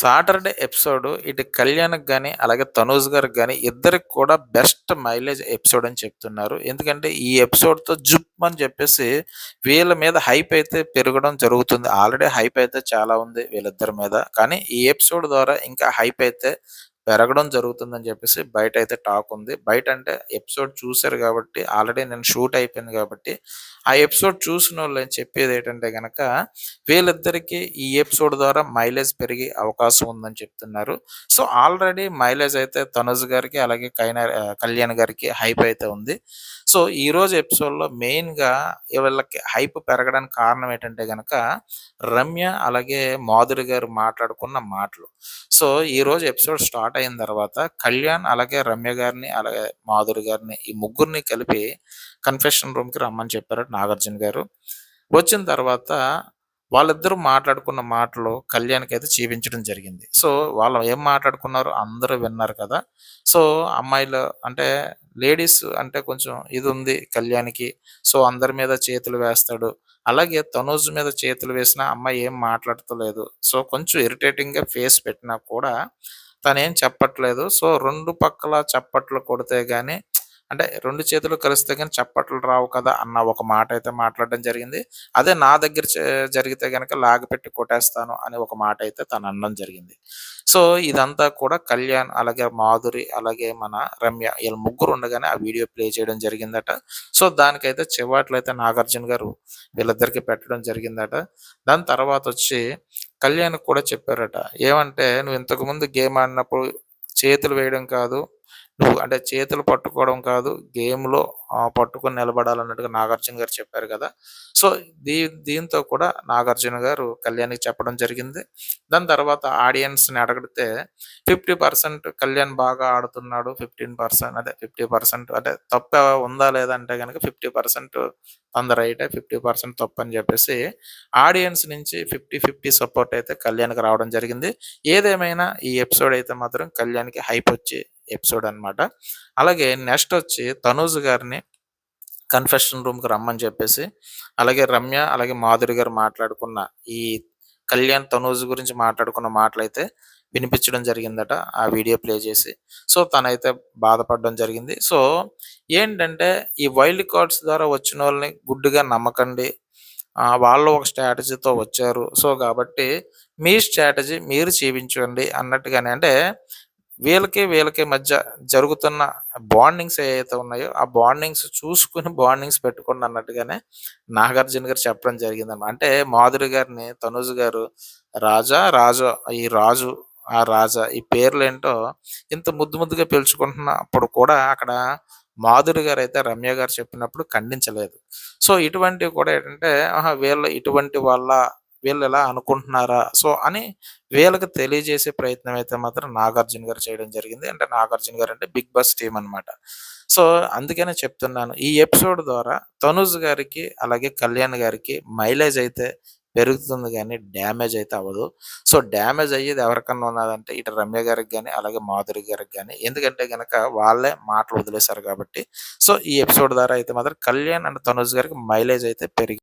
Saturday episode ఇటు కళ్యాణ్‌కి కానీ అలాగే తనూజ్ గారికి కానీ ఇద్దరికి కూడా బెస్ట్ మైలేజ్ ఎపిసోడ్ అని చెప్తున్నారు. ఎందుకంటే ఈ ఎపిసోడ్‌తో జుప్పని చెప్పేసి వీళ్ళ మీద హైప్ అయితే పెరగడం జరుగుతుంది. ఆల్రెడీ హైప్ అయితే చాలా ఉంది వీళ్ళిద్దరి మీద. కానీ ఈ ఎపిసోడ్ ద్వారా ఇంకా హైప్ అయితే పెరగడం జరుగుతుందని చెప్పేసి బయట అయితే టాక్ ఉంది. బయట అంటే ఎపిసోడ్ చూశారు కాబట్టి ఆల్రెడీ నేను షూట్ అయిపోయింది కాబట్టి ఆ ఎపిసోడ్ చూసినోళ్ళు చెప్పేది ఏంటంటే కనుక వీళ్ళిద్దరికీ ఈ ఎపిసోడ్ ద్వారా మైలేజ్ పెరిగే అవకాశం ఉందని చెప్తున్నారు. సో ఆల్రెడీ మైలేజ్ అయితే తనుజ్ గారికి అలాగే కైనా కళ్యాణ్ గారికి హైప్ అయితే ఉంది. సో ఈరోజు ఎపిసోడ్‌లో మెయిన్‌గా వీళ్ళకి హైప్ పెరగడానికి కారణం ఏంటంటే కనుక రమ్య అలాగే మాధురి గారు మాట్లాడుకున్న మాటలు. సో ఈరోజు ఎపిసోడ్ స్టార్ట్ అయిన తర్వాత కళ్యాణ్ అలాగే రమ్య గారిని, అలాగే మాధురి గారిని ఈ ముగ్గురిని కలిపి కన్ఫెషన్ రూమ్‌కి రమ్మని చెప్పారు నాగార్జున గారు. వచ్చిన తర్వాత వాళ్ళిద్దరూ మాట్లాడుకున్న మాటలు కళ్యాణ్కి అయితే చూపించడం జరిగింది. సో వాళ్ళు ఏం మాట్లాడుకున్నారో అందరూ విన్నారు కదా! సో అమ్మాయిలు అంటే లేడీస్ అంటే కొంచెం ఇది ఉంది కళ్యాణ్‌కి. సో అందరి మీద చేతులు వేస్తాడు. అలాగే తనూజ్ మీద చేతులు వేసినా అమ్మాయి ఏం మాట్లాడతలేదు. సో కొంచెం ఇరిటేటింగ్‌గా ఫేస్ పెట్టినా కూడా తనేం చెప్పట్లేదు. సో రెండు పక్కల చప్పట్లు కొడితే కానీ అంటే రెండు చేతులు కలిస్తే కానీ చప్పట్లు రావు కదా! అన్న ఒక మాట అయితే మాట్లాడడం జరిగింది. అదే నా దగ్గర చే జరిగితే కనుక లాగపెట్టి కొట్టేస్తాను అని ఒక మాట అయితే తను అనడం జరిగింది. సో ఇదంతా కూడా కళ్యాణ్, అలాగే మాధురి, అలాగే మన రమ్య వీళ్ళ ముగ్గురు ఉండగానే ఆ వీడియో ప్లే చేయడం జరిగిందట. సో దానికైతే చివాట్లయితే నాగార్జున గారు వీళ్ళిద్దరికి పెట్టడం జరిగిందట. దాని తర్వాత వచ్చి కళ్యాణ్ కూడా చెప్పారట. ఏమంటే "నువ్వు ఇంతకుముందు గేమ్ ఆడినప్పుడు చేతులు వేయడం కాదు. నువ్వు అంటే చేతులు పట్టుకోవడం కాదు. గేమ్‌లో పట్టుకొని నిలబడాలన్నట్టుగా నాగార్జున గారు చెప్పారు కదా!" సో దీ దీంతో కూడా నాగార్జున గారు కళ్యాణ్‌కి చెప్పడం జరిగింది. దాని తర్వాత ఆడియన్స్‌ని అడిగితే 50% కళ్యాణ్ బాగా ఆడుతున్నాడు. 15% అదే 50% అంటే తప్ప ఉందా లేదా అంటే గనక 50% తనది రైటే. 50% తప్పని చెప్పేసి ఆడియన్స్ నుంచి 50, 50 సపోర్ట్ అయితే కళ్యాణ్‌కి రావడం జరిగింది. ఏదేమైనా ఈ ఎపిసోడ్ అయితే మాత్రం కళ్యాణ్‌కి హైప్ వచ్చి ఎపిసోడ్ అన్నమాట. అలాగే నెక్స్ట్ వచ్చి తనూజ్ గారిని కన్ఫెషన్ రూమ్‌కి రమ్మని చెప్పేసి, అలాగే రమ్య, అలాగే మాధురి గారు మాట్లాడుకున్న ఈ కళ్యాణ్, తనూజ్ గురించి మాట్లాడుకున్న మాటలైతే వినిపించడం జరిగిందట. ఆ వీడియో ప్లే చేసి. సో తనైతే బాధపడడం జరిగింది. సో ఏంటంటే ఈ వైల్డ్ కార్డ్స్ ద్వారా వచ్చిన వాళ్ళని గుడ్డుగా నమ్మకండి. వాళ్ళు ఒక స్ట్రాటజీతో వచ్చారు. సో కాబట్టి మీ స్ట్రాటజీ మీరు చూపించండి అన్నట్టుగానే అంటే వీళ్ళకి, వీళ్ళకి మధ్య జరుగుతున్న బాండింగ్స్ ఏవైతే ఉన్నాయో ఆ బాండింగ్స్ చూసుకొని బాండింగ్స్ పెట్టుకోండి అన్నట్టుగానే నాగార్జున గారు చెప్పడం జరిగిందన్నమాట. అంటే మాధురి గారిని తనుజ్ గారు రాజా, రాజు ఈ రాజు, ఆ రాజా ఈ పేర్లు ఏంటో ఇంత ముద్దు ముద్దుగా పిలుచుకుంటున్నప్పుడు కూడా అక్కడ మాధురి అయితే రమ్య గారు చెప్పినప్పుడు ఖండించలేదు. సో ఇటువంటివి కూడా ఏంటంటే వీళ్ళు ఇటువంటి వాళ్ళ వీళ్ళు ఇలా అనుకుంటున్నారా? సో అని వీళ్ళకి తెలియజేసే ప్రయత్నం అయితే మాత్రం నాగార్జున గారు చేయడం జరిగింది. అంటే నాగార్జున గారు అంటే 'బిగ్ బాస్' టీం అన్నమాట. సో అందుకనే చెప్తున్నాను. ఈ ఎపిసోడ్ ద్వారా తనుజ్ గారికి, అలాగే కళ్యాణ్ గారికి మైలేజ్ అయితే పెరుగుతుంది కానీ డ్యామేజ్ అయితే అవ్వదు. సో డ్యామేజ్ అయ్యేది ఎవరికన్నా ఉన్నదంటే ఇటు రమ్య గారికి కానీ అలాగే మాధురి గారికి కానీ ఎందుకంటే గనక వాళ్ళే మాటలు వదిలేసారు కాబట్టి. సో ఈ ఎపిసోడ్ ద్వారా అయితే మాత్రం కళ్యాణ్ అండ్ తనుజ్ గారికి మైలేజ్ అయితే పెరిగి